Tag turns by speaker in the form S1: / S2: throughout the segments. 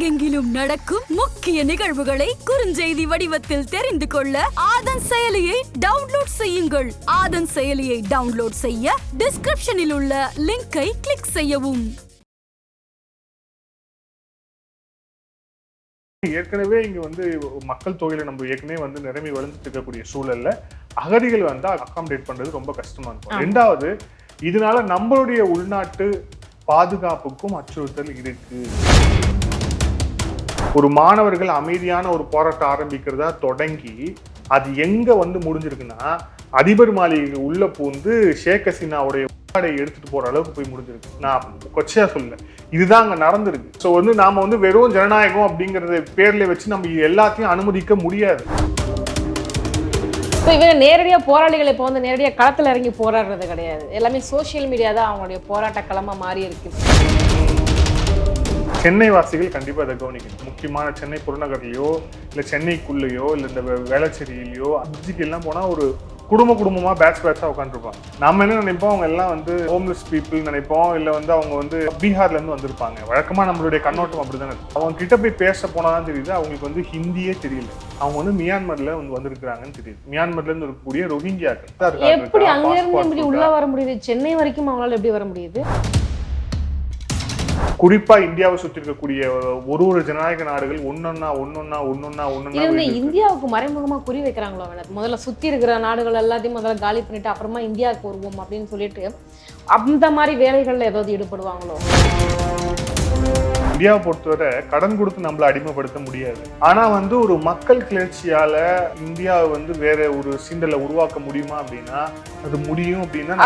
S1: உலகெங்கிலும் நடக்கும் முக்கிய நிகழ்வுகளை குறுஞ்செய்தி வடிவத்தில் தெரிந்து கொள்ள ஆதன் செயலியை டவுன்லோட் செய்யுங்கள். ஆதன் செயலியை டவுன்லோட் செய்ய டிஸ்கிரிப்ஷனில் உள்ள லிங்கை கிளிக் செய்யவும்.
S2: ஏற்கனவே இங்க வந்து மக்கள் தொகையில நம்ம ஏற்கனவே வந்து நிரம்பி வளர்ந்துட்டு இருக்கக்கூடிய சூழல்ல அகதிகள் வந்து அகாமடேட் பண்றது ரொம்ப கஷ்டமா இருக்கும். ரெண்டாவது இதனால நம்மளுடைய உள்நாட்டு பாதுகாப்புக்கும் அச்சுறுத்தல் இருக்கு. ஒரு மாணவர்கள் அமைதியான ஒரு போராட்டம் ஆரம்பிக்கிறதா தொடங்கி அது எங்க வந்து முடிஞ்சிருக்குன்னா அதிபர் மாளிகை உள்ள பூந்து ஷேக் ஹசீனாவுடைய உள்ளாடை எடுத்துட்டு போற அளவுக்கு போய் முடிஞ்சிருக்கு. நான் கொச்சையா சொல்லல. இதுதான் அங்க நடந்திருக்கு. ஸோ வந்து நாம வந்து வெறும் ஜனநாயகம் அப்படிங்கறத பேர்ல வச்சு நம்ம எல்லாத்தையும் அனுமதிக்க முடியாது.
S3: ஸோ இவங்க நேரடியாக போராளிகளை இப்போ வந்து நேரடியாக களத்தில் இறங்கி போராடுறது கிடையாது. எல்லாமே சோஷியல் மீடியா தான் அவங்களுடைய போராட்ட களமாக மாறி இருக்கு
S2: சென்னை வாசிகள் கண்டிப்பா அதை கவனிக்கணும். முக்கியமான சென்னை புறநகர்லையோ இல்லை சென்னைக்குள்ளேயோ இல்லை இந்த வேளச்சேரியிலையோ அஞ்சுக்கெல்லாம் போனால் எல்லாம் ஒரு குடும்ப குடும்பமா பேட்ச் பேட்சாக உட்காந்துருப்பாங்க நம்ம என்ன நினைப்போம்? அவங்க எல்லாம் வந்து ஹோம்லெஸ் பீப்புள் நினைப்போம். இல்லை வந்து அவங்க வந்து பீகார்லேருந்து வந்திருப்பாங்க. வழக்கமா நம்மளுடைய கண்ணோட்டம் அப்படிதானே இருக்கு அவங்க கிட்ட போய் பேச போனாதான் தெரியுது. அவங்களுக்கு வந்து ஹிந்தியே தெரியல. அவங்க வந்து மியான்மர்ல வந்து வந்திருக்கிறாங்கன்னு தெரியுது. மியான்மர்ல இருந்து இருக்கக்கூடிய ரோஹிங்கியாக்கள்.
S3: எப்படி அங்க இப்படி உள்ள வர முடியுது? சென்னை வரைக்கும் அவங்களால எப்படி வர முடியுது?
S2: குறிப்பா இந்தியாவை சுத்தி இருக்கக்கூடிய ஒரு ஒரு ஜனநாயக நாடுகள் ஒன்னொன்னா ஒன்னொன்னா ஒன்னொன்னா
S3: இது
S2: ஒன்னொன்னா வெளியில
S3: இந்தியாவுக்கு மறைமுகமா குறி வைக்கிறாங்களோ அவனுக்கு முதல்ல சுத்தி இருக்கிற நாடுகள் எல்லாத்தையும் முதல்ல காலி பண்ணிட்டு அப்புறமா இந்தியாவுக்கு வருவோம் அப்படின்னு சொல்லிட்டு அந்த மாதிரி வேலைகள்ல ஏதாவது ஈடுபடுவாங்களோ?
S2: இந்தியாவை பொறுத்தவரை கடன் கொடுத்து நம்மள அடிமைப்படுத்த முடியாது. ஆனா வந்து ஒரு மக்கள் கிளர்ச்சியால இந்தியாவை வந்து வேற ஒரு சீண்டலை உருவாக்க முடியுமா அப்படின்னா அது முடியும் அப்படின்னா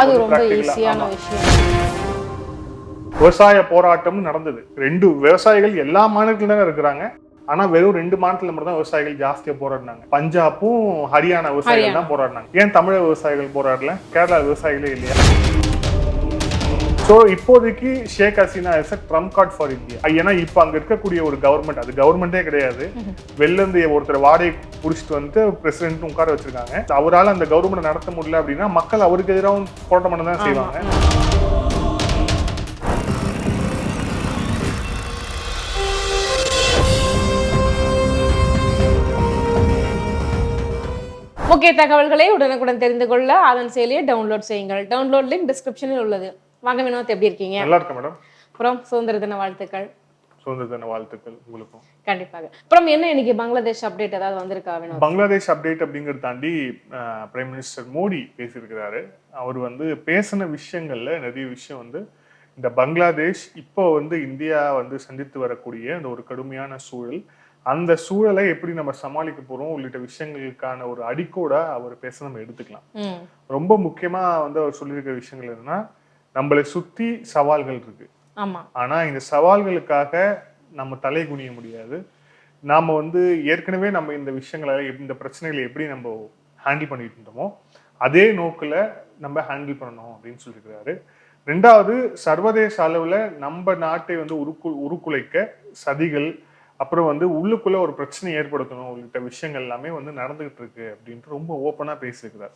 S2: விவசாய போராட்டம் நடந்தது. ரெண்டு விவசாயிகள் எல்லா மாநிலத்திலும் தான் இருக்கிறாங்க. ஆனா வெறும் ரெண்டு மாநிலத்துல மட்டும் தான் விவசாயிகள் ஜாஸ்தியா போராடினாங்க. பஞ்சாப்பும் ஹரியானா விவசாயிகள். தான் போராடினாங்க. ஏன் தமிழக விவசாயிகள் போராடல? கேரளா விவசாயிகளே இல்லையா? சோ இப்போதைக்கு Sheikh Hasina is a trump card for India ஏன்னா இப்போ அங்க இருக்கக்கூடிய ஒரு கவர்மெண்ட் அது கவர்மெண்டே கிடையாது. வெளில இருந்து ஒருத்தர் வாடகை புடிச்சிட்டு வந்து பிரசிடென்ட் உட்கார வச்சிருக்காங்க. அவரால் அந்த கவர்மெண்ட் நடத்த முடியல அப்படின்னா மக்கள் அவருக்கு எதிராகவும் போராட்டம் பண்ண தான் செய்வாங்க.
S3: முக்கிய தகவல்களை உடனுக்குடன் தெரிந்து கொள்ள அதன் செயலியை டவுன்லோட் செய்யுங்கள். டவுன்லோட் லிங்க் டிஸ்கிரிப்ஷனில் உள்ளது. வாங்க வினோத் எப்படி இருக்கீங்க?
S2: நல்லா இருக்கேன் மேடம்.
S3: அப்புறம் சுதந்திர தின வாழ்த்துக்கள்.
S2: சுதந்திர தின வாழ்த்துக்கள் உங்களுக்கும்.
S3: கண்டிப்பாக. அப்புறம் என்ன இன்னைக்கு பங்களாதேஷ் அப்டேட் ஏதாவது வந்திருக்கா வினோத்?
S2: பங்களாதேஷ் அப்டேட் அப்படிங்கறத தாண்டி பிரைம் மினிஸ்டர் மோடி பேசியிருக்கிறாரு. அவர் வந்து பேசின விஷயங்கள்ல நிறைய விஷயம் வந்து இந்த பங்களாதேஷ் இப்போ வந்து இந்தியா வந்து சந்தித்து வரக்கூடிய அந்த ஒரு கடுமையான சூழல் அந்த சூழலை எப்படி நம்ம சமாளிக்க போறோம் உள்ளிட்ட விஷயங்களுக்கான ஒரு அடிக்கோடா அவர் பேச நம்ம எடுத்துக்கலாம். ரொம்ப முக்கியமா வந்து அவர் சொல்லியிருக்கிற விஷயங்கள் என்னன்னா நம்மளை சுத்தி சவால்கள் இருக்கு. ஆனா இந்த சவால்களுக்காக நம்ம தலை குனிய முடியாது. நாம வந்து ஏற்கனவே நம்ம இந்த விஷயங்களை இந்த பிரச்சனைகளை எப்படி நம்ம ஹேண்டில் பண்ணிட்டு இருந்தோமோ அதே நோக்குல நம்ம ஹேண்டில் பண்ணணும் அப்படின்னு சொல்லியிருக்கிறாரு. ரெண்டாவது சர்வதேச அளவுல நம்ம நாட்டை வந்து உருக்கு உருக்குலைக்க சதிகள் அப்புறம் வந்து உள்ளுக்குள்ள ஒரு பிரச்சனை ஏற்படுத்தணும். உள்ளிட்ட விஷயங்கள் எல்லாமே வந்து நடந்துகிட்டு இருக்கு அப்படின்ட்டு ரொம்ப ஓப்பனா பேசியிருக்கிறார்.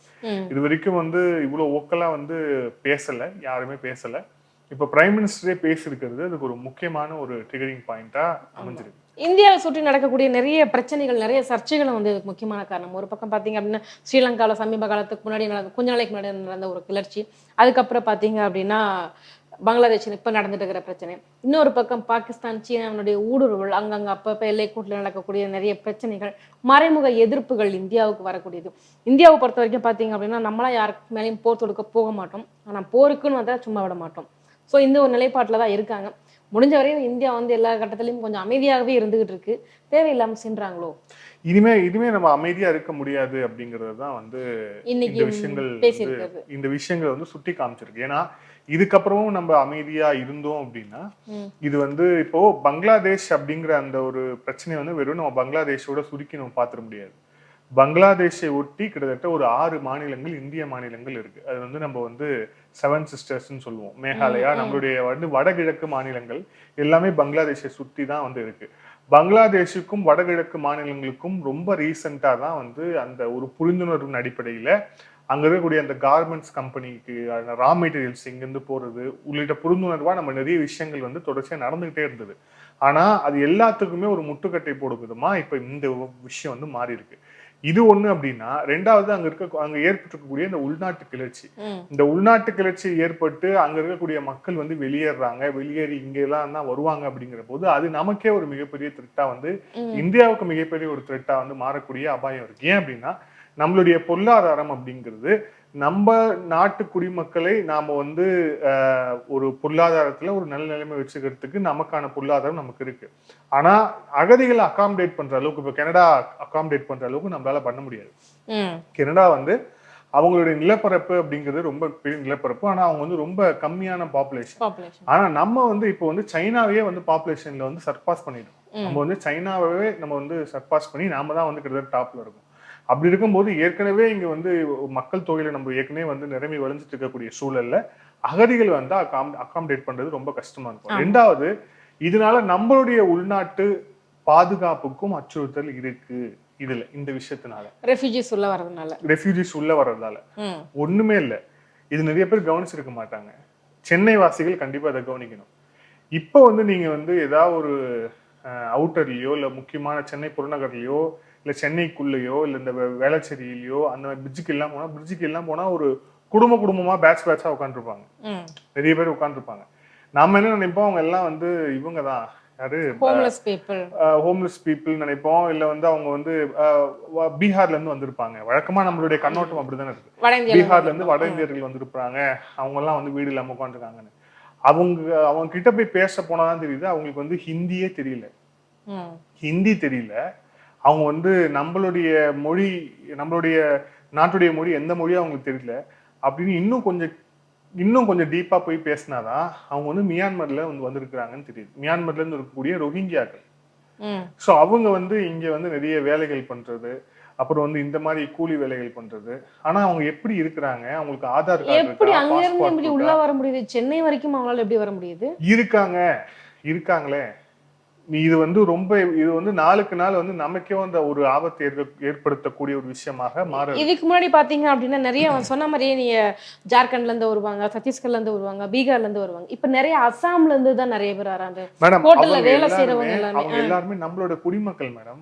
S2: இது வரைக்கும் வந்து இவ்வளவு ஓக்கலா வந்து பேசல. யாருமே பேசல. இப்ப பிரைம் மினிஸ்டரே பேசியிருக்கிறது அதுக்கு ஒரு முக்கியமான ஒரு ட்ரிகரிங் பாயிண்டா அமைஞ்சிருக்கு.
S3: இந்தியாவை சுற்றி நடக்கக்கூடிய நிறைய பிரச்சனைகள் நிறைய சர்ச்சைகளும் வந்து இதுக்கு முக்கியமான காரணம். ஒரு பக்கம் பார்த்தீங்க அப்படின்னா ஸ்ரீலங்கால சமீப காலத்துக்கு முன்னாடி நடந்த கொஞ்ச நாளைக்கு முன்னாடி நடந்த ஒரு கிளர்ச்சி. அதுக்கப்புறம் பார்த்தீங்க அப்படின்னா பங்களாதேஷில் இப்போ நடந்துட்டு இருக்கிற பிரச்சனை. இன்னொரு பக்கம் பாகிஸ்தான் சீனாவினுடைய ஊடுருவல் அங்கங்க அப்பப்போ எல்லைக்கூட்டில் நடக்கக்கூடிய நிறைய பிரச்சனைகள் மறைமுக எதிர்ப்புகள் இந்தியாவுக்கு வரக்கூடியது. இந்தியாவை பொறுத்த வரைக்கும் பார்த்தீங்க அப்படின்னா நம்மளாம் யாருக்கு மேலேயும் போர் தொடுக்க போக மாட்டோம். ஆனால் போருக்குன்னு வந்தால் சும்மா விட மாட்டோம். ஸோ இந்த ஒரு நிலைப்பாட்டில் தான் இருக்காங்க. முடிஞ்ச வரையும் இந்தியா வந்து எல்லா கட்டத்திலையும் கொஞ்சம் அமைதியாகவே இருந்துகிட்டு இருக்கு. தேவையில்லாம சென்றாங்களோ?
S2: இனிமே இனிமே நம்ம அமைதியா இருக்க முடியாது அப்படிங்கறது தான் வந்து
S3: இன்னைக்கு
S2: இந்த விஷயங்கள் இந்த விஷயங்கள் வந்து சுட்டி காமிச்சிருக்கு. ஏன்னா இதுக்கப்புறமும் நம்ம அமைதியா இருந்தோம் அப்படின்னா. இது வந்து இப்போ பங்களாதேஷ் அப்படிங்கிற அந்த ஒரு பிரச்சனையை வந்து வெறும் நம்ம பங்களாதேஷோட சுருக்கி நம்ம பார்த்துட முடியாது. பங்களாதேஷை ஒட்டி கிட்டத்தட்ட ஒரு ஆறு மாநிலங்கள் இந்திய மாநிலங்கள் இருக்கு. அது வந்து நம்ம வந்து செவன் சிஸ்டர்ஸ்னு சொல்லுவோம். மேகாலயா நம்மளுடைய வந்து வடகிழக்கு மாநிலங்கள் எல்லாமே பங்களாதேஷை சுத்தி தான் வந்து இருக்கு. பங்களாதேஷுக்கும் வடகிழக்கு மாநிலங்களுக்கும் ரொம்ப ரீசெண்டா தான் வந்து அந்த ஒரு புரிந்துணர்வின் அடிப்படையில அங்க இருக்கக்கூடிய அந்த கார்மெண்ட்ஸ் கம்பெனிக்கு ரா மெட்டீரியல்ஸ் இங்கிருந்து போறது உள்ளிட்ட புரிந்துணர்வா நம்ம நிறைய விஷயங்கள் வந்து தொடர்ச்சியா நடந்துகிட்டே இருந்தது. ஆனா அது எல்லாத்துக்குமே ஒரு முட்டுக்கட்டை போடும் விதமா இப்ப இந்த விஷயம் வந்து மாறி இருக்கு இது ஒண்ணு அப்படின்னா ரெண்டாவது அங்க இருக்க அங்க ஏற்பட்டிருக்கக்கூடிய இந்த உள்நாட்டு கிளர்ச்சி. இந்த உள்நாட்டு கிளர்ச்சி ஏற்பட்டு அங்க இருக்கக்கூடிய மக்கள் வந்து வெளியேறாங்க. வெளியேறி இங்க எல்லாம் தான் வருவாங்க அப்படிங்கிற போது அது நமக்கே ஒரு மிகப்பெரிய த்ரெட்டா வந்து. இந்தியாவுக்கு மிகப்பெரிய ஒரு த்ரெட்டா வந்து மாறக்கூடிய அபாயம் இருக்கு. ஏன் அப்படின்னா நம்மளுடைய பொருளாதாரம் அப்படிங்கிறது நம்ம நாட்டு குடிமக்களை நாம வந்து ஒரு பொருளாதாரத்துல ஒரு நல்ல நிலைமை வச்சுக்கிறதுக்கு நமக்கான பொருளாதாரம் நமக்கு இருக்கு. ஆனா அகதிகளை அகாமடேட் பண்ற அளவுக்கு இப்ப கனடா அகாமடேட் பண்ற அளவுக்கு நம்மளால பண்ண முடியாது. கனடா வந்து அவங்களுடைய நிலப்பரப்பு அப்படிங்கிறது ரொம்ப பெரிய நிலப்பரப்பு. ஆனா அவங்க வந்து ரொம்ப கம்மியான பாப்புலேஷன். ஆனா நம்ம வந்து இப்போ வந்து சைனாவே வந்து பாப்புலேஷன்ல வந்து சர்பாஸ் பண்ணிட்டோம். நம்ம வந்து சைனாவே நம்ம வந்து சர்பாஸ் பண்ணி நாம தான் வந்து கிட்டத்தட்ட டாப்ல இருக்கும். அப்படி இருக்கும்போது ஏற்கனவே இங்க வந்து மக்கள் தொகையில நம்ம ஏற்கனவே வந்து நிரம்பி வளைஞ்சிட்டு இருக்கக்கூடிய சூழல்ல அகதிகள் வந்து அகாமடேட் பண்றது ரொம்ப கஷ்டமா இருக்கும். ரெண்டாவது இதனால நம்மளுடைய உள்நாட்டு பாதுகாப்புக்கும் அச்சுறுத்தல் இருக்கு. இதுல இந்த விஷயத்தினால.
S3: ரெஃப்யூஜிஸ் உள்ள வரதுனால
S2: ரெஃப்யூஜிஸ் உள்ள வர்றதால. ஒண்ணுமே இல்ல. இது நிறைய பேர் கவனிச்சிருக்க மாட்டாங்க. சென்னை வாசிகள் கண்டிப்பா அதை கவனிக்கணும். இப்போ வந்து நீங்க வந்து ஏதாவது ஒரு அவுட்டர்லயோ இல்ல முக்கியமான சென்னை புறநகர்லயோ இல்ல சென்னைக்குள்ளேயோ இல்ல இந்த வேளச்சேரியிலயோ அந்த பிரிட்ஜுக்கு எல்லாம் போனா பிரிட்ஜுக்கு எல்லாம் போனா ஒரு குடும்ப குடும்பமா பேட்ச் பேட்சா உட்காந்துருப்பாங்க. நிறைய பேர் உட்காந்துருப்பாங்க நாம என்ன நினைப்போம்? அவங்க எல்லாம் வந்து இவங்க தான் யாரு
S3: ஹோம்லெஸ் பீப்புள்
S2: ஹோம்லெஸ் பீப்புள் நினைப்போம். இல்ல வந்து அவங்க வந்து பீகார்ல இருந்து வந்திருப்பாங்க. வழக்கமா நம்மளுடைய கண்ணோட்டம் அப்படிதானே இருக்கு. பீகார்ல இருந்து வட இந்தியர்கள் வந்திருப்பாங்க. அவங்க எல்லாம் வந்து வீடு இல்லாம உட்காந்துருக்காங்கன்னு அவங்க அவங்க கிட்ட போய் பேச போனாதான் தெரியுது. அவங்களுக்கு வந்து ஹிந்தியே தெரியல. ஹிந்தி தெரியல. அவங்க வந்து நம்மளுடைய மொழி நம்மளுடைய நாட்டுடைய மொழி எந்த மொழியும் அவங்களுக்கு தெரியல. அப்படின்னு இன்னும் கொஞ்சம் இன்னும் கொஞ்சம் டீப்பா போய் பேசினாதான் அவங்க வந்து மியான்மர்ல வந்து வந்திருக்கிறாங்கன்னு தெரியுது. மியான்மர்ல இருந்து இருக்கக்கூடிய ரொஹிங்கியாக்கள். ஸோ அவங்க வந்து இங்க வந்து நிறைய வேலைகள் பண்றது அப்புறம் வந்து இந்த மாதிரி கூலி வேலைகள் பண்றது. ஆனா அவங்க எப்படி இருக்கிறாங்க? அவங்களுக்கு ஆதார் கார்டு
S3: எப்படி அங்க இருந்து எப்படி? உள்ள வர முடியுது? சென்னை வரைக்கும் அவங்களால எப்படி வர முடியுது?
S2: இருக்காங்க. இருக்காங்களே. இது வந்து ரொம்ப இது வந்து நாளுக்கு நாள் வந்து நமக்கே அந்த ஒரு ஆபத்தை ஏற்ப- ஏற்படுத்தக்கூடிய ஒரு விஷயமாக மாற
S3: இதுக்கு முன்னாடி பாத்தீங்க அப்படின்னா நிறைய சொன்ன மாதிரியே நீங்க ஜார்க்கண்ட்ல இருந்து வருவாங்க சத்தீஸ்கர்ல இருந்து வருவாங்க பீகார்ல இருந்து வருவாங்க. இப்ப நிறைய அசாம்ல இருந்து தான் நிறைய பேர் வராங்க.
S2: மேடம்
S3: ஹோட்டல்ல வேலை எல்லாமே,
S2: அவங்க. எல்லாருமே நம்மளோட குடிமக்கள் madam.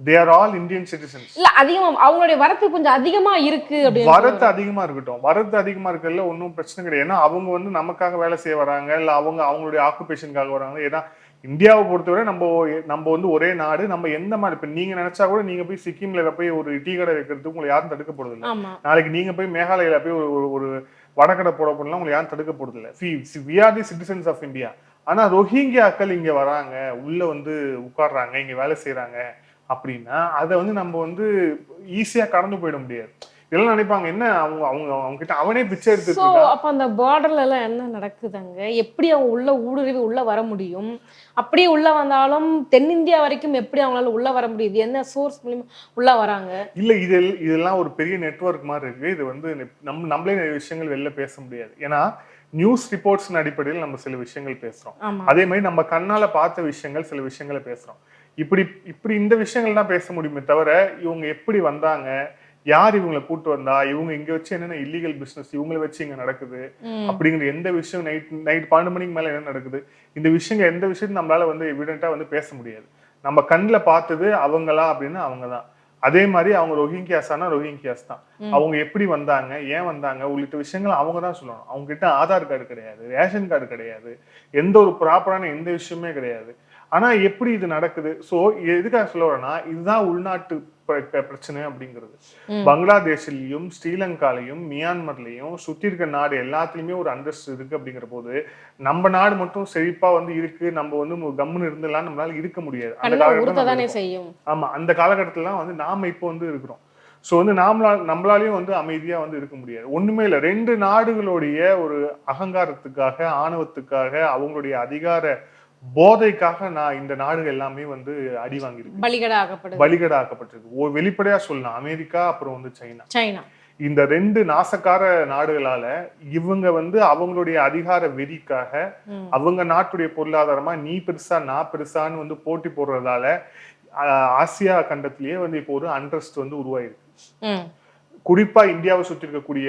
S2: They are all Indian citizens
S3: இல்ல அதிகமா அவங்களுடைய வரத்து கொஞ்சம் அதிகமா இருக்கு
S2: வரத்து அதிகமா இருக்கட்டும். வரத்து அதிகமா இருக்கறதுல ஒன்றும் பிரச்சனை கிடையாது. ஏன்னா அவங்க வந்து நமக்காக வேலை செய்ய வராங்க இல்ல அவங்க அவங்களுடைய ஆக்குபேஷனுக்காக வராங்க. ஏன்னா இந்தியாவை பொறுத்தவரை நம்ம நம்ம வந்து ஒரே நாடு நம்ம எந்த மாதிரி இப்ப நீங்க நினைச்சா கூட நீங்க போய் சிக்கிம்ல போய் ஒரு டீ கடை வைக்கிறதுக்கு உங்களை யாரும் தடுக்க போறது இல்ல நாளைக்கு நீங்க போய் மேகாலயில போய் ஒரு ஒரு- வடக்கடை போட போடலாம் உங்களை யாரும் தடுக்க போறது இல்ல we are the citizens of India ஆனா ரோஹிங்கியாக்கள் இங்க வராங்க உள்ள வந்து உட்கார்றாங்க இங்க வேலை செய்யறாங்க அப்படின்னா அதை வந்து நம்ம வந்து ஈஸியா கடந்து போயிட முடியாது. இதெல்லாம் நினைப்பாங்க என்ன அவங்க அவங்க அவங்க கிட்ட அவனே பிச்சை
S3: சோ
S2: இருக்கான்
S3: அப்ப அந்த பார்டர்ல எல்லாம் என்ன நடக்குதுங்க? எப்படி அவங்க உள்ள ஊடுருவி உள்ள வர முடியும்? அப்படியே உள்ள வந்தாலும் தென்னிந்தியா வரைக்கும் எப்படி அவங்களால உள்ள வர முடியுது என்ன சோர்ஸ் மூலியமா உள்ள வராங்க?
S2: இல்ல இது இதெல்லாம் ஒரு பெரிய நெட்வொர்க் மாதிரி இருக்கு. இது வந்து நம்ம நம்மளே நிறைய விஷயங்கள் வெளில பேச முடியாது. ஏன்னா நியூஸ் ரிப்போர்ட்ஸ் அடிப்படையில் நம்ம சில விஷயங்கள் பேசுறோம். அதே மாதிரி நம்ம கண்ணால பார்த்த விஷயங்கள் சில விஷயங்களை பேசுறோம். இப்படி இப்படி இந்த விஷயங்கள் தான் பேச முடியுமே தவிர இவங்க எப்படி வந்தாங்க? யார் இவங்களை கூட்டு வந்தா? இவங்க இங்க வச்சு என்னென்ன இல்லீகல் பிசினஸ் இவங்களை வச்சு இங்க நடக்குது. அப்படிங்கிற எந்த விஷயம் நைட் நைட் பன்னெண்டு மணிக்கு மேல என்ன நடக்குது? இந்த விஷயங்கள் எந்த விஷயத்தையும் நம்மளால வந்து எவிடென்ட்டா வந்து பேச முடியாது. நம்ம கண்ணில் பார்த்தது அவங்களா அப்படின்னா அவங்க தான் அதே மாதிரி அவங்க ரொஹிங்கியாஸானா ரொஹிங்கியாஸ் தான். அவங்க எப்படி வந்தாங்க? ஏன் வந்தாங்க? உள்ளிட்ட விஷயங்கள் அவங்க தான் சொல்லணும். அவங்க கிட்ட ஆதார் கார்டு கிடையாது ரேஷன் கார்டு கிடையாது எந்த ஒரு ப்ராப்பரான எந்த விஷயமே கிடையாது. ஆனா எப்படி இது நடக்குது? சோ எதுக்காக சொல்ல வரேன்னா இதுதான் உள்நாட்டு பிர- பிர- பிரச்சனை அப்படிங்கிறது. பங்களாதேஷ்லயும் ஸ்ரீலங்காலையும் மியான்மர்லயும் சுத்தி இருக்க நாடு எல்லாத்துலயுமே ஒரு அந்தஸ்து இருக்கு அப்படிங்கிற போது நம்ம நாடு மட்டும் செழிப்பா வந்து இருக்கு நம்ம வந்து கம்முன்னு இருந்தெல்லாம் நம்மளால இருக்க முடியாது. அந்த காலகட்டத்துல ஆமா அந்த காலகட்டத்துல வந்து நாம இப்போ வந்து இருக்கிறோம். சோ வந்து நாமளா நம்மளாலையும் வந்து அமைதியா வந்து இருக்க முடியாது. ஒண்ணுமே இல்ல. ரெண்டு நாடுகளுடைய ஒரு அகங்காரத்துக்காக ஆணவத்துக்காக அவங்களுடைய அதிகார போதைக்காக நான் இந்த நாடுகள் எல்லாமே வந்து அடி வாங்கியிருக்கு.
S3: பலிகடா ஆகப்படுது
S2: பலிகடா ஆக்கப்பட்டிருக்கு ஓ வெளிப்படையா சொல்லலாம் அமெரிக்கா அப்புறம் வந்து சைனா.
S3: சைனா.
S2: இந்த ரெண்டு நாசக்கார நாடுகளால இவங்க வந்து அவங்களுடைய அதிகார வெறிக்காக. அவங்க நாட்டுடைய பொருளாதாரமா நீ பெருசா நான் பெருசான்னு வந்து போட்டி போடுறதால ஆசியா கண்டத்திலேயே வந்து இப்போ ஒரு அண்ட்ரஸ்ட் வந்து உருவாயிருக்கு. குறிப்பா இந்தியாவை சுத்தி இருக்கக்கூடிய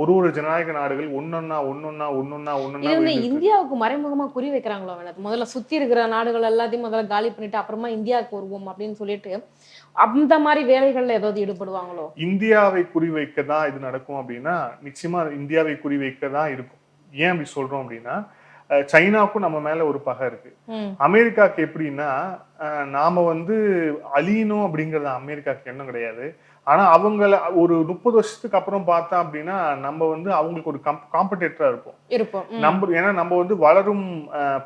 S2: ஒரு ஒரு ஜனநாயக நாடுகள் ஒன்னொன்னா ஒன்னொன்னா ஒன்னொன்னா ஒன்னொன்னா
S3: இந்தியாவுக்கு மறைமுகமா குறி வைக்கிறாங்களோ வேணாம் முதல்ல சுத்தி இருக்கிற நாடுகள் எல்லாத்தையும் முதல்ல காலி பண்ணிட்டு அப்புறமா இந்தியாவுக்கு வருவோம் அப்படின்னு சொல்லிட்டு அந்த மாதிரி வேலைகள்ல ஏதாவது ஈடுபடுவாங்களோ?
S2: இந்தியாவை குறிவைக்க தான் இது நடக்கும் அப்படின்னா நிச்சயமா இந்தியாவை குறிவைக்க தான் இருக்கும். ஏன் அப்படி சொல்றோம் அப்படின்னா சைனாவுக்கும் நம்ம மேல ஒரு பகை இருக்கு. அமெரிக்காக்கு எப்படின்னா நாம வந்து அழியணும் அப்படிங்கறது அமெரிக்காக்கு எண்ணம் கிடையாது. ஆனா அவங்கள ஒரு முப்பது வருஷத்துக்கு அப்புறம் பார்த்தா அப்படின்னா நம்ம வந்து அவங்களுக்கு ஒரு காம்படேட்டரா இருப்போம்.
S3: இருப்போம். ம்.
S2: நம்ம ஏன்னா நம்ம வந்து வளரும்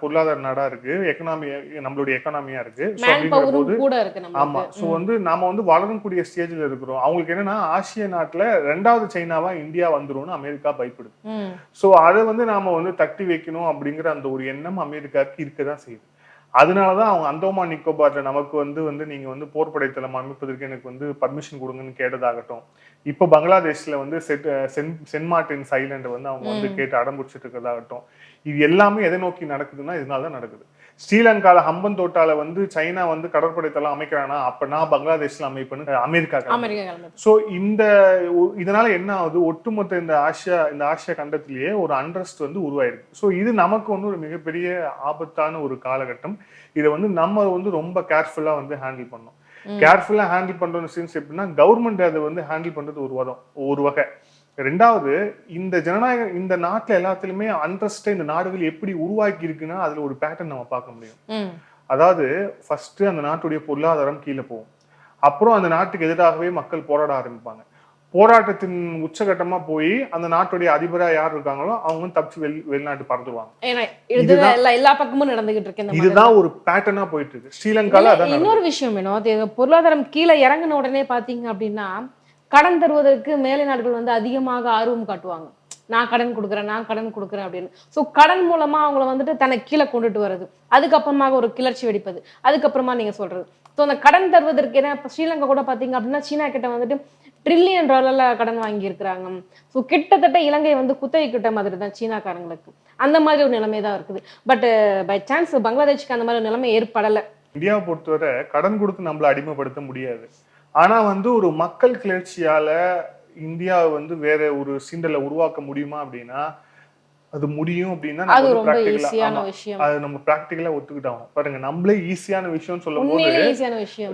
S2: பொருளாதார நாடா இருக்கு. எக்கனாமி நம்மளுடைய எக்கனாமியா இருக்கு. அப்படிங்கிற போது
S3: இருக்கு
S2: ஆமா. சோ வந்து நாம வந்து வளரக்கூடிய ஸ்டேஜ்ல இருக்கிறோம். அவங்களுக்கு என்னன்னா ஆசிய நாட்டுல ரெண்டாவது சைனாவா இந்தியா வந்துரும்னு அமெரிக்கா பயப்படுது. சோ அதை வந்து நாம வந்து தட்டி வைக்கணும் அப்படிங்கிற அந்த ஒரு எண்ணம் அமெரிக்காவுக்கு இருக்கதான் செய்யுது. அதனாலதான் அவங்க அந்தோமான் நிக்கோபார்ல நமக்கு வந்து வந்து நீங்க வந்து போர்ப்படைத்தளம் அமைப்பதற்கு எனக்கு வந்து பர்மிஷன் கொடுங்கன்னு கேட்டதாகட்டும். இப்ப பங்களாதேஷ்ல வந்து set sen saint Martin's island வந்து அவங்க வந்து கேட்டு அடம்பிடிச்சிட்டு இருக்கிறதாகட்டும் இது எல்லாமே எதை நோக்கி நடக்குதுன்னா இதனால தான் நடக்குது. ஸ்ரீலங்கால ஹம்பன் தோட்டால வந்து சைனா வந்து கடற்படைத்தளம் அமைக்கிறானா அப்ப நான் பங்களாதேஷ்ல அமைப்பேன்னு அமெரிக்கா சோ இந்த இதனால என்ன ஆகுது? ஒட்டுமொத்த இந்த ஆசியா இந்த ஆசியா கண்டத்திலேயே ஒரு அண்ட்ரஸ்ட் வந்து உருவாயிருக்கு. சோ இது நமக்கு வந்து ஒரு மிகப்பெரிய ஆபத்தான ஒரு காலகட்டம். இதை வந்து நம்ம வந்து ரொம்ப கேர்ஃபுல்லா வந்து ஹேண்டில் பண்ணணும். கேர்ஃபுல்லா ஹேண்டில் பண்றது சென்ஸ் எப்படின்னா கவர்மெண்ட் அதை வந்து ஹேண்டில் பண்றது ஒரு வதம் ஒரு வகை. ரெண்டாவது இந்த ஜனநாயக இந்த நாட்டுல எல்லாத்துலயுமே அண்ட்ரஸ்ட இந்த நாடுகள் எப்படி உருவாக்கி இருக்குன்னா அதுல ஒரு பேட்டர்ன் நம்ம பார்க்க முடியும். அதாவது ஃபர்ஸ்ட் அந்த நாட்டுடைய பொருளாதாரம் கீழே போகும். அப்புறம் அந்த நாட்டுக்கு எதிராகவே மக்கள் போராட ஆரம்பிப்பாங்க. போராட்டத்தின் உச்சகட்டமா போய் அந்த நாட்டுடைய அதிபரா யார் இருக்காங்களோ அவங்க தப்பிச்சு வெளி வெளிநாட்டு பறந்துருவாங்க.
S3: எல்லா பக்கமும் நடந்துகிட்டு இருக்கு
S2: இதுதான் ஒரு பேட்டர்னா போயிட்டு இருக்கு. ஸ்ரீலங்கால.
S3: இன்னொரு விஷயம் வேணும். பொருளாதாரம் கீழே இறங்கின உடனே பாத்தீங்க அப்படின்னா கடன் தருவதற்கு மேலை நாடுகள் வந்து அதிகமாக ஆர்வம் காட்டுவாங்க. நான் கடன் கொடுக்குறேன் நான் கடன் கொடுக்குறேன் அப்படின்னு. ஸோ கடன் மூலமா அவங்கள வந்துட்டு தன்னை கீழே கொண்டுட்டு வர்றது. அதுக்கப்புறமாக ஒரு கிளர்ச்சி வெடிப்பது. அதுக்கப்புறமா நீங்க சொல்றது. ஸோ அந்த கடன் தருவதற்கு ஏன்னா இப்போ ஸ்ரீலங்கா கூட பார்த்தீங்க அப்படின்னா சீனா கிட்ட வந்துட்டு ட்ரில்லியன் டாலரில் கடன் வாங்கியிருக்கிறாங்க. ஸோ கிட்டத்தட்ட இலங்கை வந்து குத்தகை கிட்ட மாதிரி தான் சீனாக்காரங்களுக்கு. அந்த மாதிரி ஒரு நிலைமை தான் இருக்குது. பட் பை சான்ஸ் பங்களாதேஷ்க்கு அந்த மாதிரி ஒரு நிலைமை ஏற்படலை.
S2: இந்தியாவை பொறுத்தவரை கடன் கொடுத்து நம்மள அடிமைப்படுத்த முடியாது. ஆனா வந்து ஒரு மக்கள் கிளர்ச்சியால இந்தியாவை வந்து வேற ஒரு சீண்டலை உருவாக்க முடியுமா அப்படின்னா அது முடியும் அப்படின்னா
S3: அது
S2: நம்ம பிராக்டிக்கலா ஒத்துக்கிட்டோம். பாருங்க நம்மளே ஈஸியான விஷயம் சொல்லும் போது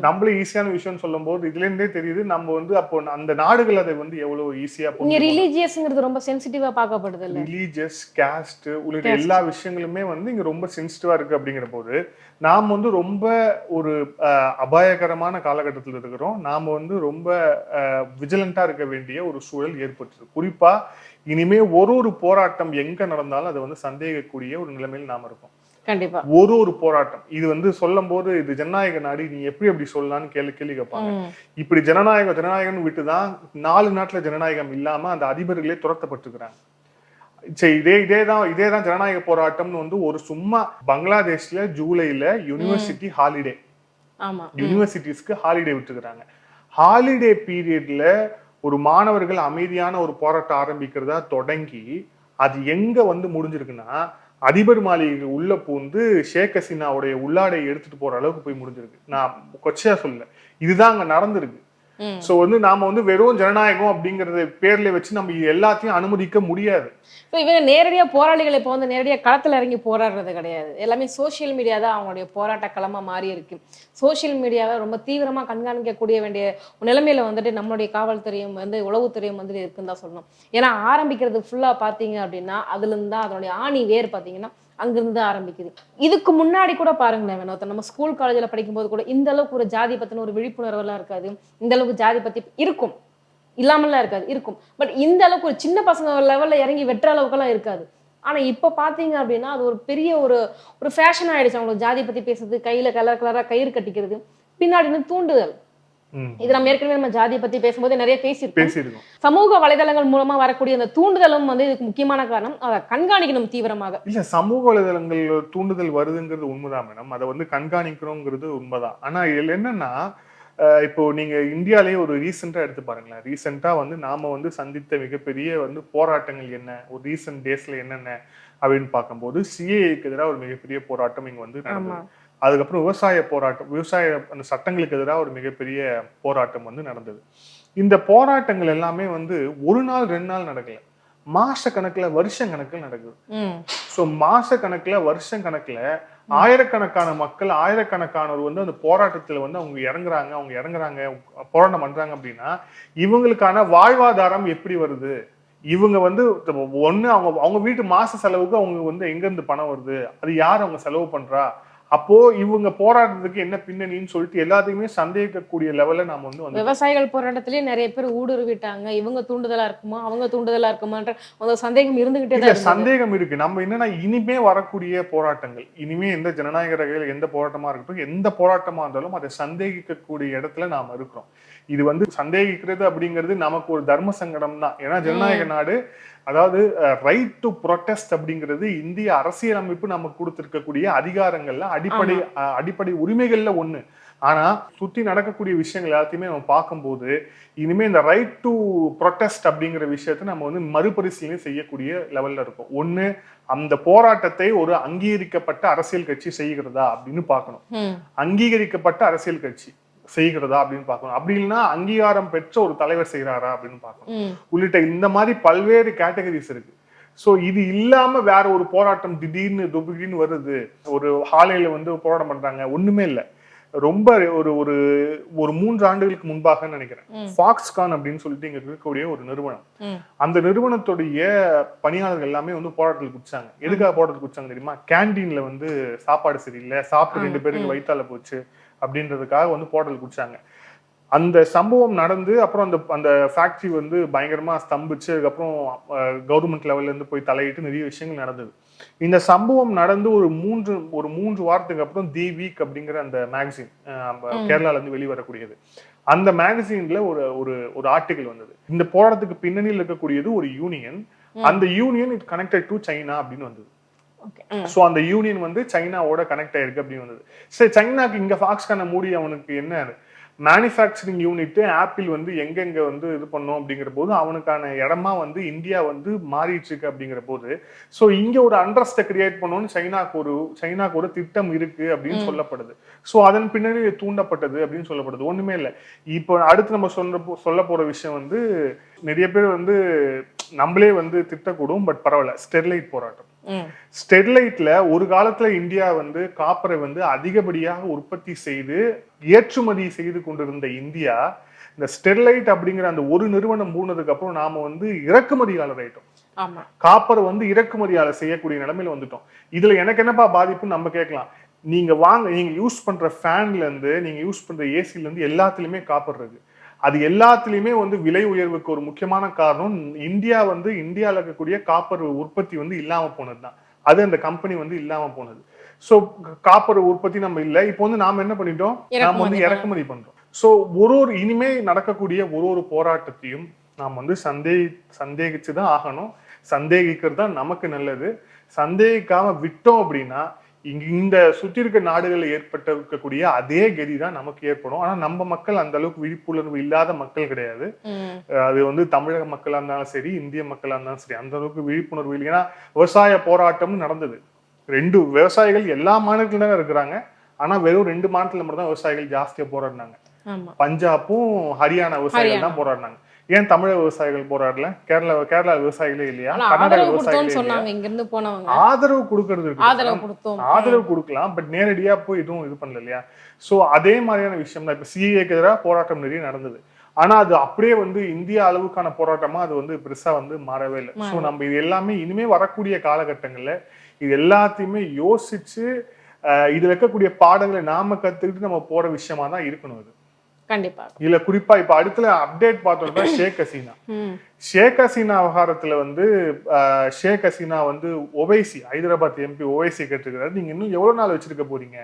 S2: நம்மளே ஈஸியான விஷயம் சொல்லும் போது இதுல இருந்தே தெரியுது நம்ம வந்து அப்போ அந்த நாடுகள் அதை வந்து எவ்வளவு ஈஸியா
S3: இங்க ரிலீஜியஸ்ங்கிறது ரொம்ப சென்சிட்டிவா பார்க்கப்படுது
S2: ரிலீஜியஸ் கேஸ்ட் உள்ளிட்ட எல்லா விஷயங்களுமே வந்து இங்க ரொம்ப சென்சிட்டிவா இருக்கு அப்படிங்கிற போது நாம் வந்து ரொம்ப ஒரு அஹ், அபாயகரமான காலகட்டத்தில் இருக்கிறோம். நாம வந்து ரொம்ப விஜிலண்டா இருக்க வேண்டிய ஒரு சூழல் ஏற்பட்டுருக்கு குறிப்பா இனிமே ஒரு ஒரு போராட்டம் எங்க நடந்தாலும் அதை வந்து சந்தேகக்கூடிய ஒரு நிலைமையில் நாம இருக்கோம்.
S3: கண்டிப்பா.
S2: ஒரு ஒரு போராட்டம். இது வந்து சொல்லும் போது இது ஜனநாயக நாடு நீ எப்படி அப்படி சொல்லலாம்னு கேள்வி கேள்வி கேட்பாங்க. இப்படி ஜனநாயகம் ஜனநாயகம்னு விட்டுதான் நாலு நாட்டுல ஜனநாயகம் இல்லாம அந்த அதிபர்களே துரத்தப்பட்டிருக்கிறாங்க சரி இதே இதே தான் இதே தான் ஜனநாயக போராட்டம்னு வந்து ஒரு சும்மா பங்களாதேஷ்ல ஜூலைல யூனிவர்சிட்டி ஹாலிடே
S3: ஆமா.
S2: யூனிவர்சிட்டிஸ்க்கு ஹாலிடே விட்டுருக்காங்க ஹாலிடே பீரியட்ல ஒரு மாணவர்கள் அமைதியான ஒரு போராட்டம் ஆரம்பிக்கிறதா தொடங்கி அது எங்க வந்து முடிஞ்சிருக்குன்னா அதிபர் மாளிகை உள்ள பூந்து ஷேக் ஹசீனாவுடைய உள்ளாடை எடுத்துட்டு போற அளவுக்கு போய் முடிஞ்சிருக்கு. நான் கொச்சையா சொல்லல. இதுதான் அங்க நடந்திருக்கு. சோ வந்து நாம வந்து வெறும் ஜனநாயகம் அப்படிங்கறத பேர்ல வச்சு நம்ம எல்லாத்தையும் அனுமதிக்க முடியாது.
S3: So, இவங்க நேரடியா போராளிகள் இப்போ வந்து நேரடியா களத்துல இறங்கி போராடுறது கிடையாது. எல்லாமே சோஷியல் மீடியா தான் அவங்களுடைய போராட்ட களமா மாறி இருக்கு. சோஷியல் மீடியாவை ரொம்ப தீவிரமா கண்காணிக்கக்கூடிய வேண்டிய நிலைமையில வந்துட்டு நம்மளுடைய காவல்துறையும் வந்து உளவுத்துறையும் வந்துட்டு இருக்குன்னு தான் சொல்லணும். ஏன்னா ஆரம்பிக்கிறது ஃபுல்லா பாத்தீங்க அப்படின்னா அதுல இருந்து தான் அதனுடைய ஆணி வேர் பாத்தீங்கன்னா அங்கிருந்து தான் ஆரம்பிக்குது. இதுக்கு முன்னாடி கூட பாருங்களேன் வினோத் நம்ம ஸ்கூல் காலேஜில் படிக்கும்போது கூட இந்த அளவுக்கு ஒரு ஜாதி பத்தின ஒரு விழிப்புணர்வுலாம் இருக்காது. இந்த அளவுக்கு ஜாதி பத்தி இருக்கும். இல்லாமலாம் இருக்காது இருக்கும். பட் இந்த அளவுக்கு ஒரு சின்ன பசங்க லெவல்ல இறங்கி வெட்டுற அளவுக்குலாம் இருக்காது. ஆனா இப்ப பாத்தீங்க அப்படின்னா அது ஒரு பெரிய ஒரு ஒரு ஃபேஷன் ஆயிடுச்சு. அவங்களுக்கு ஜாதி பத்தி பேசுறது கையில கலர் கலரா கயிறு கட்டிக்கிறது பின்னாடி தூண்டுதல். இது நம்ம ஏற்கனவே நம்ம ஜாதியை பத்தி பேசும்போது நிறைய பேசியிருக்கோம். சமூக வலைதளங்கள் மூலமா வரக்கூடிய அந்த தூண்டுதலும் வந்து இதுக்கு முக்கியமான காரணம் அதை கண்காணிக்கணும் தீவிரமாக.
S2: இல்ல சமூக வலைதளங்கள் தூண்டுதல் வருதுங்கிறது உண்மைதான் மேடம் அதை வந்து கண்காணிக்கிறோங்கிறது உண்மைதான். ஆனா இதுல என்னன்னா இப்போ நீங்க இந்தியாலயே ஒரு ரீசெண்டா எடுத்து பாருங்களேன். ரீசெண்டா வந்து நாம வந்து சந்தித்த மிகப்பெரிய வந்து போராட்டங்கள் என்ன? ஒரு ரீசெண்ட் டேஸ்ல என்னென்ன? அப்படின்னு பார்க்கும்போது சிஏக்கு எதிராக ஒரு மிகப்பெரிய போராட்டம் இங்க வந்து நடந்தது. அதுக்கப்புறம் விவசாய போராட்டம் விவசாய அந்த சட்டங்களுக்கு எதிராக ஒரு மிகப்பெரிய போராட்டம் வந்து நடந்தது. இந்த போராட்டங்கள் எல்லாமே வந்து ஒரு நாள் ரெண்டு நாள் நடக்கல. மாச கணக்குல வருஷம் கணக்குல நடக்குது. ஸோ மாச கணக்குல வருஷம் கணக்குல ஆயிரக்கணக்கான மக்கள் ஆயிரக்கணக்கானவர் வந்து அந்த போராட்டத்துல வந்து அவங்க இறங்குறாங்க அவங்க இறங்குறாங்க போராட்டம் பண்றாங்க அப்படின்னா இவங்களுக்கான வாழ்வாதாரம் எப்படி வருது? இவங்க வந்து ஒண்ணு அவங்க அவங்க வீட்டு மாச செலவுக்கு அவங்க வந்து எங்க இருந்து பணம் வருது? அது யார் அவங்க செலவு பண்றா? அப்போ இவங்க போராடுறதுக்கு என்ன பின்னணின்னு சொல்லிட்டு எல்லாத்தையுமே சந்தேகிக்கக்கூடிய லெவல்ல நாம வந்து
S3: விவசாயிகள் போராட்டத்திலேயே நிறைய பேர் ஊடுருவிட்டாங்க. இவங்க தூண்டுதலா இருக்குமா? அவங்க தூண்டுதலா இருக்குமான்ற சந்தேகம் இருந்துகிட்டே.
S2: சந்தேகம் இருக்கு. நம்ம என்னன்னா இனிமே வரக்கூடிய போராட்டங்கள் இனிமே எந்த ஜனநாயக ரகையில் எந்த போராட்டமா இருக்கட்டும் எந்த போராட்டமா இருந்தாலும் அதை சந்தேகிக்கக்கூடிய இடத்துல நாம இருக்கிறோம். இது வந்து சந்தேகிக்கிறது அப்படிங்கிறது நமக்கு ஒரு தர்ம சங்கடம் தான் ஏன்னா ஜனநாயக நாடு அதாவது ரைட் டு ப்ரொட்டஸ்ட் அப்படிங்கிறது இந்திய அரசியலமைப்பு நமக்கு கொடுத்திருக்கக்கூடிய அதிகாரங்கள்ல அடிப்படை அடிப்படை உரிமைகள்ல ஒண்ணு. ஆனா சுத்தி நடக்கக்கூடிய விஷயங்கள் எல்லாத்தையுமே நம்ம பார்க்கும்போது இனிமே இந்த ரைட் டு ப்ரொட்டஸ்ட் அப்படிங்கிற விஷயத்தை நம்ம வந்து மறுபரிசீலனை செய்யக்கூடிய லெவல்ல இருக்கும். ஒண்ணு அந்த போராட்டத்தை ஒரு அங்கீகரிக்கப்பட்ட அரசியல் கட்சி செய்கிறதா அப்படின்னு பார்க்கணும். அங்கீகரிக்கப்பட்ட அரசியல் கட்சி. செய்கிறதா அப்படின்னு பார்க்கணும். அப்படி இல்லைன்னா அங்கீகாரம் பெற்ற ஒரு தலைவர் செய்கிறாரா அப்படின்னு பார்க்கணும். உள்ளிட்ட இந்த மாதிரி பல்வேறு கேட்டகரிஸ் இருக்கு. சோ இது இல்லாம வேற ஒரு போராட்டம் திடீர்னு துபுகின்னு வருது. ஒரு ஹாலையில வந்து போராட்டம் பண்றாங்க. ஒண்ணுமே இல்ல. ரொம்ப ஒரு ஒரு ஒரு மூன்று ஆண்டுகளுக்கு முன்பாக நினைக்கிறேன். ஃபாக்ஸ்கான் அப்படின்னு சொல்லிட்டு இங்க இருக்கக்கூடிய ஒரு நிறுவனம். அந்த நிறுவனத்துடைய பணியாளர்கள் எல்லாமே வந்து போராட்டத்தில் குடிச்சாங்க எதுக்காக போராட்டத்தில் குடிச்சாங்க தெரியுமா? கேண்டீன்ல வந்து சாப்பாடு சரியில்லை. சாப்பிட்டு ரெண்டு பேருக்கு வயித்தால போச்சு. அப்படின்றதுக்காக வந்து போராட்டத்தில் குடிச்சாங்க. அந்த சம்பவம் நடந்து அப்புறம் அந்த அந்த ஃபேக்டரி வந்து பயங்கரமா ஸ்தம்பிச்சு அதுக்கப்புறம் கவர்மெண்ட் லெவல்ல இருந்து போய் தலையிட்டு நிறைய விஷயங்கள் நடந்தது. இந்த சம்பவம் நடந்து ஒரு மூன்று ஒரு மூன்று வாரத்துக்கு அப்புறம் தி வீக் அப்படிங்கிற அந்த மேகசின் கேரளால இருந்து வெளிவரக்கூடியது. அந்த மேகசின்ல ஒரு ஒரு ஒரு ஆர்டிகல் வந்தது. இந்த போராட்டத்துக்கு பின்னணியில் இருக்கக்கூடியது ஒரு யூனியன் அந்த union it connected to China அப்படின்னு வந்தது. சோ அந்த யூனியன் வந்து சைனாவோட கனெக்ட் ஆயிருக்கு அப்படின்னு வந்தது. சரி சைனாக்கு இங்க ஃபாக்ஸ்கான மூடி அவனுக்கு என்ன? மேனுஃபேக்சரிங் யூனிட் ஆப்பிள் வந்து எங்கெங்க வந்து இது பண்ணும் அப்படிங்கிற போது அவனுக்கான இடமா வந்து இந்தியா வந்து மாறிட்டு இருக்கு அப்படிங்கிற போது சோ இங்க ஒரு அண்டர்ஸ்ட கிரியேட் பண்ணணும்னு சைனாக்கு ஒரு சைனாக்கு ஒரு திட்டம் இருக்கு அப்படின்னு சொல்லப்படுது. சோ அதன் பின்னணி இது தூண்டப்பட்டது அப்படின்னு சொல்லப்படுது. ஒண்ணுமே இல்லை. இப்போ அடுத்து நம்ம சொல்ற சொல்ல போற விஷயம் வந்து நிறைய பேர் வந்து நம்மளே வந்து திட்டக்கூடும் பட் பரவாயில்ல. ஸ்டெர்லைட் போராட்டம். ஸ்டெர்லைட்ல ஒரு காலத்துல இந்தியா வந்து காப்பரை வந்து அதிகப்படியாக உற்பத்தி செய்து ஏற்றுமதி செய்து கொண்டிருந்த இந்தியா இந்த ஸ்டெர்லைட் அப்படிங்கிற அந்த ஒரு நிறுவனம் மூணதுக்கு அப்புறம் நாம வந்து இறக்குமதியாளர் ஆயிட்டோம். காப்பரை வந்து இறக்குமதியாளர் செய்யக்கூடிய நிலைமையில வந்துட்டோம். இதுல எனக்கு என்னப்பா பாதிப்புன்னு நம்ம கேட்கலாம். நீங்க வாங்க நீங்க யூஸ் பண்ற ஃபேன்ல இருந்து நீங்க யூஸ் பண்ற ஏசில இருந்து எல்லாத்துலயுமே காப்பர் இருக்கு. அது எல்லாத்துலயுமே வந்து விலை உயர்வுக்கு ஒரு முக்கியமான காரணம் இந்தியா வந்து இந்தியால இருக்கக்கூடிய காப்பர் உற்பத்தி வந்து இல்லாம போனதுதான். அது அந்த கம்பெனி வந்து இல்லாம போனது. சோ காப்பர் உற்பத்தி நம்ம இல்ல. இப்போ வந்து நாம என்ன பண்ணிட்டோம்? நாம வந்து
S3: இறக்குமதி
S2: பண்றோம். சோ ஒரு ஒரு இனிமே நடக்கக்கூடிய ஒரு ஒரு போராட்டத்தையும் நாம் வந்து சந்தேகி சந்தேகிச்சு தான் ஆகணும். சந்தேகிக்கிறது தான் நமக்கு நல்லது. சந்தேகிக்காம விட்டோம் அப்படின்னா இந்த சுத்தி இருக்க நாடுகளில் ஏற்பட்டு இருக்கக்கூடிய அதே கதி தான் நமக்கு ஏற்படும். ஆனா நம்ம மக்கள் அந்த அளவுக்கு விழிப்புணர்வு இல்லாத மக்கள் கிடையாது. அது வந்து தமிழக மக்களா இருந்தாலும் சரி இந்திய மக்களா இருந்தாலும் சரி அந்த அளவுக்கு விழிப்புணர்வு இல்லை. ஏன்னா விவசாய போராட்டம்னு நடந்தது. ரெண்டு விவசாயிகள் எல்லா மாநிலத்திலும் தான் இருக்கிறாங்க. ஆனா வெறும் ரெண்டு மாநிலத்துல மட்டும் தான் விவசாயிகள் ஜாஸ்தியா போராடினாங்க.
S3: ஆமா.
S2: பஞ்சாப்பும் ஹரியானா விவசாயிகள். தான் போராடினாங்க. ஏன் தமிழக விவசாயிகள் போராடல? கேரளா கேரளா விவசாயிகளே இல்லையா? கர்நாடக விவசாயிகளே ஆதரவு கொடுக்கறது
S3: ஆதரவு
S2: கொடுக்கலாம் பட் நேரடியா போய் எதுவும் இது பண்ணல இல்லையா? சோ அதே மாதிரியான விஷயம் தான் இப்ப சிஏக்கு எதிராக போராட்டம் நிறைய நடந்தது. ஆனா அது அப்படியே வந்து இந்திய அளவுக்கான போராட்டமா அது வந்து பெருசா வந்து மாறவே இல்லை. சோ நம்ம இது எல்லாமே இனிமே வரக்கூடிய காலகட்டங்கள்ல இது எல்லாத்தையுமே யோசிச்சு இதுல இருக்கக்கூடிய பாடங்களை நாம கத்துக்கிட்டு நம்ம போற விஷயமா தான் இருக்கணும் இது
S3: கண்டிப்பா.
S2: இதுல குறிப்பா இப்ப அடுத்துல அப்டேட் பார்த்தோம்னா ஷேக் ஹசீனா. ஷேக் ஹசீனா விவகாரத்துல வந்து ஷேக் ஹசீனா வந்து ஒவைசி ஹைதராபாத் எம்பி ஒவைசி கேட்டிருக்கிறாரு. நீங்க இன்னும் எவ்வளவு நாள் வச்சிருக்க போறீங்க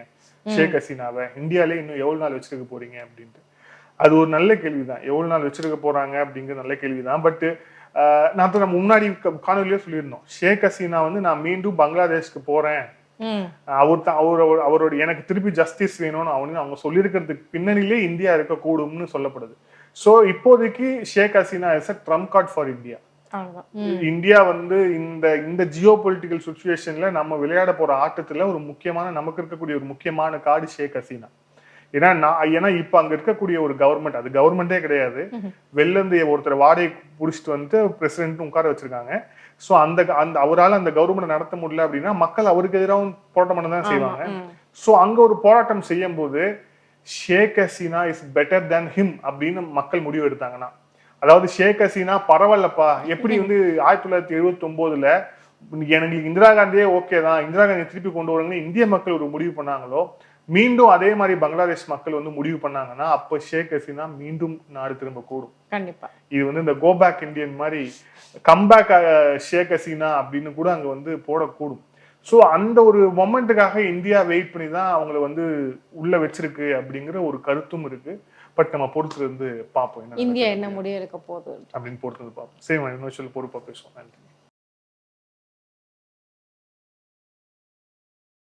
S2: ஷேக் ஹசீனாவை? இந்தியாலே இன்னும் எவ்வளவு நாள் வச்சிருக்க போறீங்க அப்படின்ட்டு. அது ஒரு நல்ல கேள்விதான். எவ்வளவு நாள் வச்சிருக்க போறாங்க அப்படிங்கிற நல்ல கேள்விதான். பட் நான் நம்ம முன்னாடி க- காணொலியிலே சொல்லியிருந்தோம். ஷேக் ஹசீனா வந்து நான் மீண்டும் பங்களாதேஷ்க்கு போறேன். அவர் தான் அவர் அவர்- அவரோட எனக்கு திருப்பி ஜஸ்டிஸ் வேணும்னு அவனு அவங்க சொல்லியிருக்கிறதுக்கு பின்னணியிலே இந்தியா இருக்கக்கூடும்னு சொல்லப்படுது. சோ இப்போதைக்கு Sheikh Hasina is a trump card for India India வந்து இந்த இந்த ஜியோ பொலிட்டிக்கல் சுச்சுவேஷன்ல நம்ம விளையாட போற ஆட்டத்துல ஒரு முக்கியமான நமக்கு இருக்கக்கூடிய ஒரு முக்கியமான கார்டு ஷேக் ஹசீனா. ஏன்னா நான் ஏன்னா இப்ப அங்க இருக்கக்கூடிய ஒரு கவர்மெண்ட் அது கவர்மெண்டே கிடையாது. வெளில இருந்து ஒருத்தர் வாடகை புடிச்சிட்டு வந்து பிரசிடென்ட் உட்கார வச்சிருக்காங்க. சோ அந்த அந்த அவரால அந்த கவர்மெண்ட் நடத்த முடியல அப்படின்னா மக்கள் அவருக்கு எதிராகவும் போராட்டம் பண்ண தான் செய்வாங்க. சோ அங்க ஒரு போராட்டம் செய்யும் போது Sheikh Hasina is better than him அப்படின்னு மக்கள் முடிவு எடுத்தாங்கன்னா அதாவது ஷேக் ஹசீனா பரவாயில்லப்பா எப்படி வந்து ஆயிரத்தி தொள்ளாயிரத்தி எழுபத்தி ஒன்பதுல எனக்கு இந்திரா காந்தியே ஓகே தான் இந்திரா காந்தியை திருப்பி கொண்டு வரணும்னு இந்திய மக்கள் ஒரு முடிவு பண்ணாங்களோ மீண்டும் அதே மாதிரி பங்களாதேஷ் மக்கள் வந்து முடிவு பண்ணாங்கன்னா அப்ப ஷேக் ஹசீனா மீண்டும் நாடு திரும்ப கூடும்.
S3: கண்டிப்பா.
S2: இது வந்து இந்த கோபேக் இந்தியன் மாதிரி கம்பேக் ஷேக் ஹசீனா அப்படின்னு கூட அங்க வந்து போடக்கூடும். ஸோ அந்த ஒரு மொமெண்ட்டுக்காக இந்தியா வெயிட் பண்ணி தான் அவங்கள வந்து உள்ள வச்சிருக்கு அப்படிங்கிற ஒரு கருத்தும் இருக்கு. பட் நம்ம பொறுத்து இருந்து பார்ப்போம். என்ன
S3: இந்தியா என்ன முடிவு எடுக்க போகுது?
S2: அப்படின்னு பொறுத்து பார்ப்போம். சரி இன்னொரு சொல்ல பொறுப்பா பேசுவோம். நன்றி.